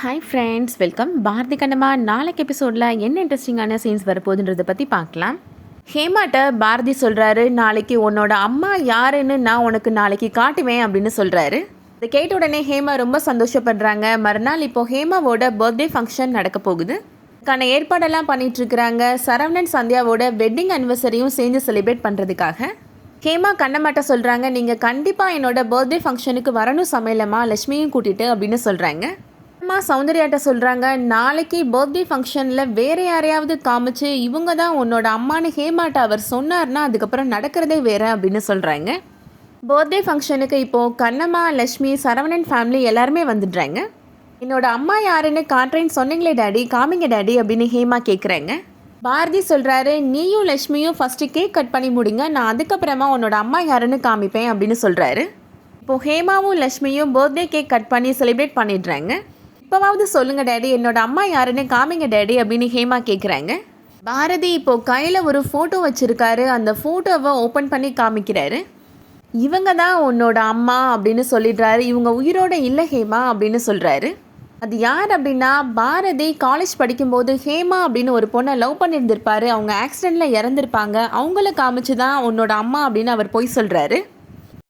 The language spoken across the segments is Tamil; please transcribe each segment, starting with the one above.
Hi friends welcome Bharathi Kannamma நாளைக்கு எபிசோடில் என்ன இன்ட்ரெஸ்டிங்கான சீன்ஸ் வரப்போகுதுன்றதை பற்றி பார்க்கலாம். ஹேமாட்ட பாரதி சொல்கிறாரு நாளைக்கு உன்னோட அம்மா யாருன்னு நான் உனக்கு நாளைக்கு காட்டுவேன் அப்படின்னு சொல்கிறாரு இதை கேட்ட உடனே ஹேமா ரொம்ப சந்தோஷப்படுறாங்க. மறுநாள் இப்போ ஹேமாவோட பர்த்டே ஃபங்க்ஷன் நடக்க போகுது. அதுக்கான ஏற்பாடெல்லாம் பண்ணிகிட்ருக்கிறாங்க சரவணன் சந்தியாவோட வெட்டிங் அனிவர்சரியும் சேர்ந்து செலிப்ரேட் பண்ணுறதுக்காக ஹேமா கண்ணமாட்ட சொல்கிறாங்க நீங்கள் கண்டிப்பாக என்னோட பர்த்டே ஃபங்க்ஷனுக்கு வரணும் சமையலம்மா லட்சுமியும் கூட்டிட்டு அப்படின்னு சொல்கிறாங்க அம்மா சௌந்தர்யாட்ட சொல்கிறாங்க நாளைக்கு பர்த்டே ஃபங்க்ஷனில் வேறு யாரையாவது காமிச்சு இவங்க தான் உன்னோட அம்மானு ஹேமாட்ட அவர் சொன்னார்னா அதுக்கப்புறம் நடக்கிறதே வேறு அப்படின்னு சொல்கிறாங்க பர்த்டே ஃபங்க்ஷனுக்கு இப்போது கண்ணம்மா லக்ஷ்மி சரவணன் ஃபேமிலி எல்லாருமே வந்துடுறாங்க. என்னோட அம்மா யாருன்னு காட்டுறேன்னு சொன்னீங்களே டாடி காமிங்க டாடி அப்படின்னு ஹேமா கேட்குறாங்க பாரதி சொல்கிறாரு நீயும் லக்ஷ்மியும் ஃபஸ்ட்டு கேக் கட் பண்ணி முடிங்க நான் அதுக்கப்புறமா உன்னோட அம்மா யாருன்னு காமிப்பேன் அப்படின்னு சொல்கிறாரு இப்போது ஹேமாவும் லக்ஷ்மியும் பர்த்டே கேக் கட் பண்ணி செலிப்ரேட் பண்ணிடுறாங்க. இப்போவாவது சொல்லுங்கள் டேடி என்னோட அம்மா யாருன்னு காமிங்க டேடி அப்படின்னு ஹேமா கேட்குறாங்க பாரதி இப்போ கையில் ஒரு ஃபோட்டோ வச்சுருக்காரு. அந்த ஃபோட்டோவை ஓப்பன் பண்ணி காமிக்கிறாரு. இவங்க தான் உன்னோட அம்மா அப்படின்னு சொல்லிடுறாரு. இவங்க உயிரோட இல்லை ஹேமா அப்படின்னு சொல்கிறாரு அது யார் அப்படின்னா பாரதி காலேஜ் படிக்கும்போது ஹேமா அப்படின்னு ஒரு பொண்ணை லவ் பண்ணியிருந்திருப்பாரு. அவங்க ஆக்சிடெண்ட்டில் இறந்துருப்பாங்க. அவங்கள காமிச்சு தான் உன்னோட அம்மா அப்படின்னு அவர் போய் சொல்கிறாரு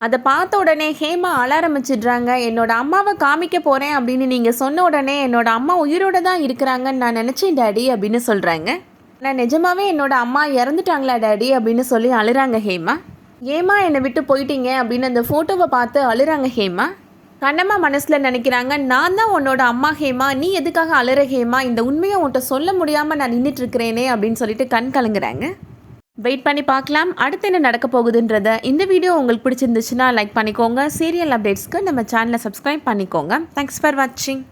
அதை பார்த்த உடனே ஹேமா அழ ஆரம்பிச்சிடுறாங்க என்னோட அம்மாவை காமிக்க போகிறேன் அப்படின்னு நீங்கள் சொன்ன உடனே என்னோட அம்மா உயிரோட தான் இருக்கிறாங்கன்னு நான் நினச்சேன் டாடி அப்படின்னு சொல்கிறாங்க நான் நிஜமாவே என்னோட அம்மா இறந்துட்டாங்களா டாடி அப்படின்னு சொல்லி அழுறாங்க ஹேமா. ஏமா என்னை விட்டு போயிட்டீங்க அப்படின்னு அந்த ஃபோட்டோவை பார்த்து அழுறாங்க ஹேமா. கண்ணம்மா மனசில் நினைக்கிறாங்க நான் தான் உன்னோட அம்மா ஹேமா நீ எதுக்காக அழுற ஹேமா இந்த உண்மையை உன்கிட்ட சொல்ல முடியாமல் நான் நின்றுட்டு இருக்கிறேனே அப்படின்னு சொல்லிட்டு கண் கலங்குறாங்க. வெயிட் பண்ணி பார்க்கலாம். அடுத்து என்ன நடக்க போகுதுன்றத இந்த வீடியோ உங்களுக்கு பிடிச்சிருந்துச்சுன்னா லைக் பண்ணிக்கோங்க. சீரியல் அப்டேட்ஸ்க்கு நம்ம சேனலை சப்ஸ்கிரைப் பண்ணிக்கோங்க. தேங்க்ஸ் ஃபார் வாட்சிங்